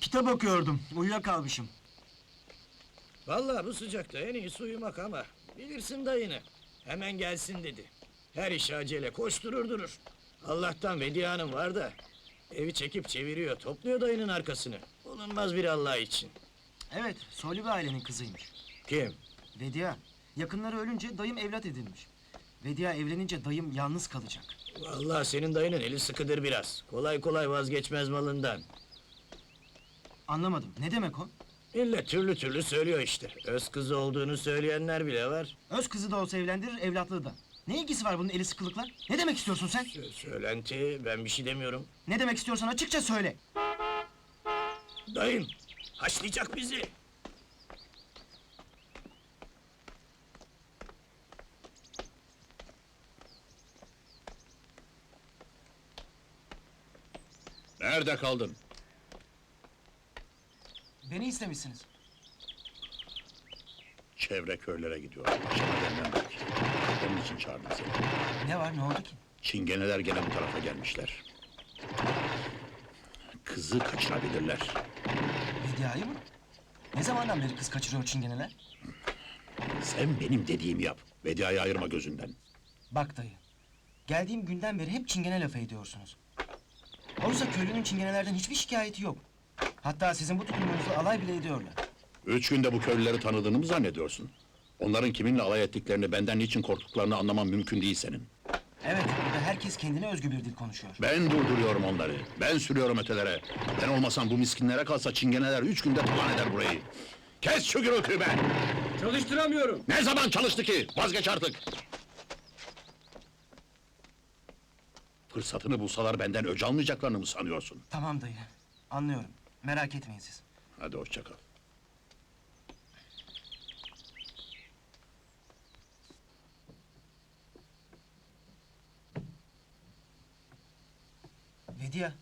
Kitap okuyordum. Uyuyakalmışım. Vallahi bu sıcakta en iyisi uyumak ama bilirsin dayını. Hemen gelsin dedi. Her işe acele koşturur durur. Allah'tan Vediye Hanım var da evi çekip çeviriyor, topluyor dayının arkasını. Bulunmaz bir Allah için. Evet, soylu bir ailenin kızıymış. Kim? Vedia. Yakınları ölünce dayım evlat edinmiş. Vedia evlenince dayım yalnız kalacak. Vallahi senin dayının eli sıkıdır biraz. Kolay kolay vazgeçmez malından. Anlamadım. Ne demek o? Millet türlü türlü söylüyor işte. Öz kızı olduğunu söyleyenler bile var. Öz kızı da olsa evlendirir, evlatlığı da. Ne ilgisi var bunun eli sıkılıkla? Ne demek istiyorsun sen? Sö- söylenti, ben bir şey demiyorum. Ne demek istiyorsan açıkça söyle. Dayım, haşlayacak bizi. Nerede kaldın? Beni istemişsiniz. Çevre köylere gidiyorum. Gelmem belki. Onun için çağırdım seni. Ne var, ne oldu ki? Çingeneler gene bu tarafa gelmişler. Kızı kaçırabilirler. Vedia'yı mı? Ne zamandan beri kız kaçırıyor çingeneler? Sen benim dediğimi yap. Vedia'yı ayırma gözünden. Bak dayı. Geldiğim günden beri hep çingene lafı ediyorsunuz. Oysa köylünün çingenelerden hiçbir şikayeti yok. Hatta sizin bu tutumunuzu alay bile ediyorlar. Üç günde bu köylüleri tanıdığını mı zannediyorsun? Onların kiminle alay ettiklerini, benden niçin korktuklarını anlamam mümkün değil senin. Evet, burada herkes kendine özgü bir dil konuşuyor. Ben durduruyorum onları. Ben sürüyorum ötelere. Ben olmasam bu miskinlere kalsa çingeneler üç günde talan eder burayı. Kes şu gürültüyü be! Çalıştıramıyorum. Ne zaman çalıştı ki? Vazgeç artık! Fırsatını bulsalar benden öc almayacaklarını mı sanıyorsun? Tamam dayı, anlıyorum. Merak etmeyin siz. Hadi hoşça kal. Vedia.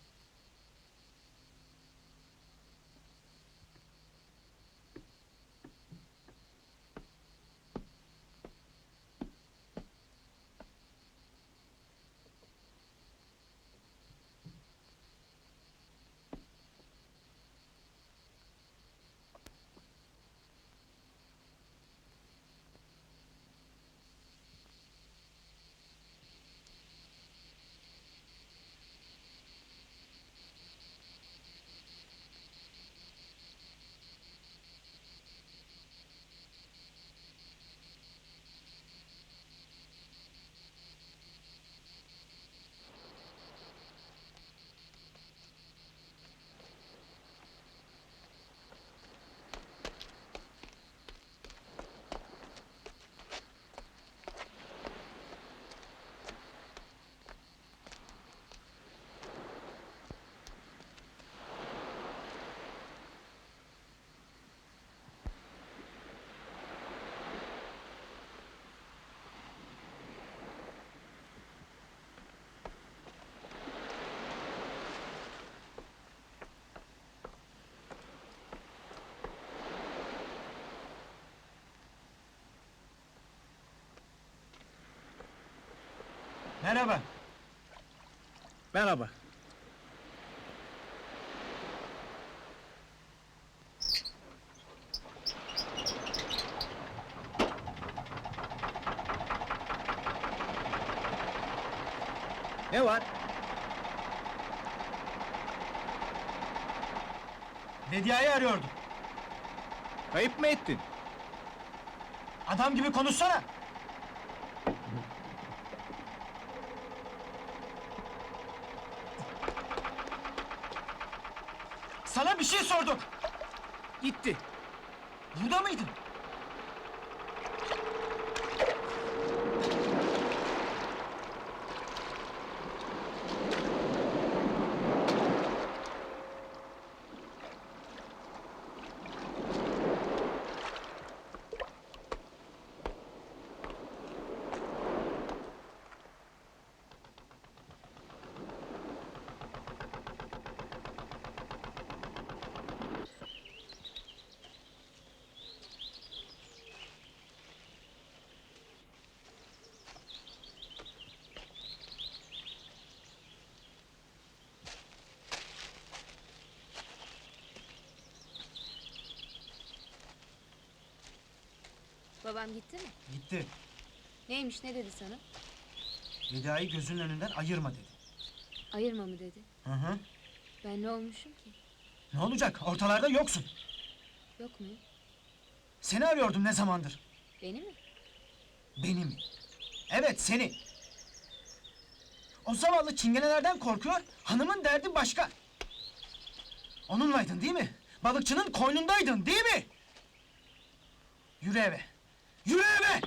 Merhaba. Merhaba. Ne var? Vedia'yı arıyordum. Kayıp mı ettin? Adam gibi konuşsana. Sana bir şey sorduk. Gitti. Burada mıydın? Babam gitti mi? Gitti. Neymiş ne dedi sana? Veda'yı gözünün önünden ayırma dedi. Ayırma mı dedi? Hı hı. Ben ne olmuşum ki? Ne olacak? Ortalarda yoksun. Yok mu? Seni arıyordum ne zamandır. Beni mi? Beni mi? Evet seni. O zavallı çingenelerden korkuyor, hanımın derdi başka. Onunlaydın değil mi? Balıkçının koynundaydın değil mi? Yürü eve. Yürü eve!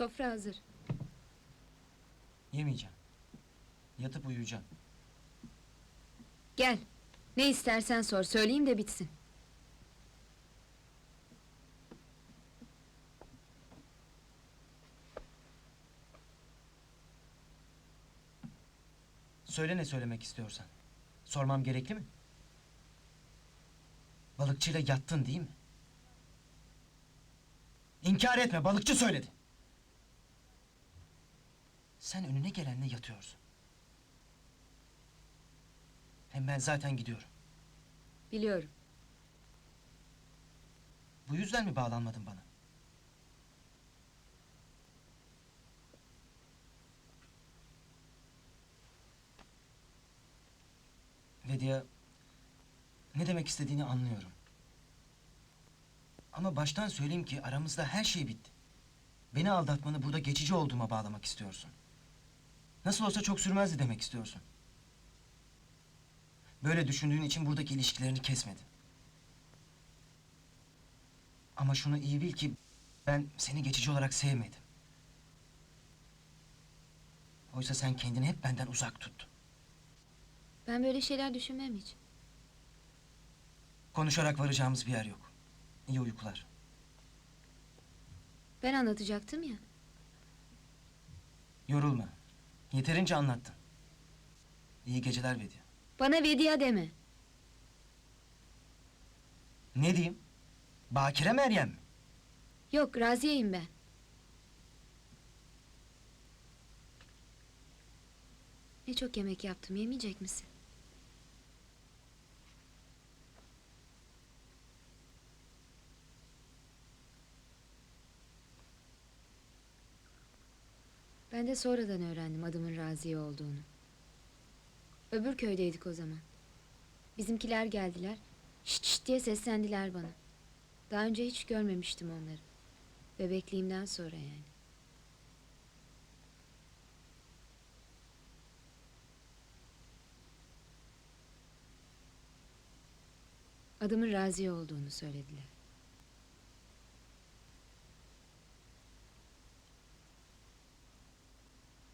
Sofra hazır. Yemeyeceğim. Yatıp uyuyacağım. Gel. Ne istersen sor. Söyleyeyim de bitsin. Söyle ne söylemek istiyorsan. Sormam gerekli mi? Balıkçıyla yattın değil mi? İnkar etme, balıkçı söyledi. Sen önüne gelenle yatıyorsun. Hem ben zaten gidiyorum. Biliyorum. Bu yüzden mi bağlanmadın bana? Vedia, ne demek istediğini anlıyorum. Ama baştan söyleyeyim ki aramızda her şey bitti. Beni aldatmanı burada geçici olduğuma bağlamak istiyorsun. Nasıl olsa çok sürmezdi demek istiyorsun. Böyle düşündüğün için buradaki ilişkilerini kesmedin. Ama şunu iyi bil ki ben seni geçici olarak sevmedim. Oysa sen kendini hep benden uzak tuttun. Ben böyle şeyler düşünmem hiç. Konuşarak varacağımız bir yer yok. İyi uykular. Ben anlatacaktım ya. Yorulma. Yeterince anlattın. İyi geceler Vedia. Bana Vedia deme. Ne diyeyim? Bakire Meryem mi? Yok Raziye'yim ben. Ne çok yemek yaptım. Yemeyecek misin? Ben de sonradan öğrendim adımın Raziye olduğunu. Öbür köydeydik o zaman. Bizimkiler geldiler. Şşt şşt diye seslendiler bana. Daha önce hiç görmemiştim onları. Bebekliğimden sonra yani. Adımın Raziye olduğunu söylediler.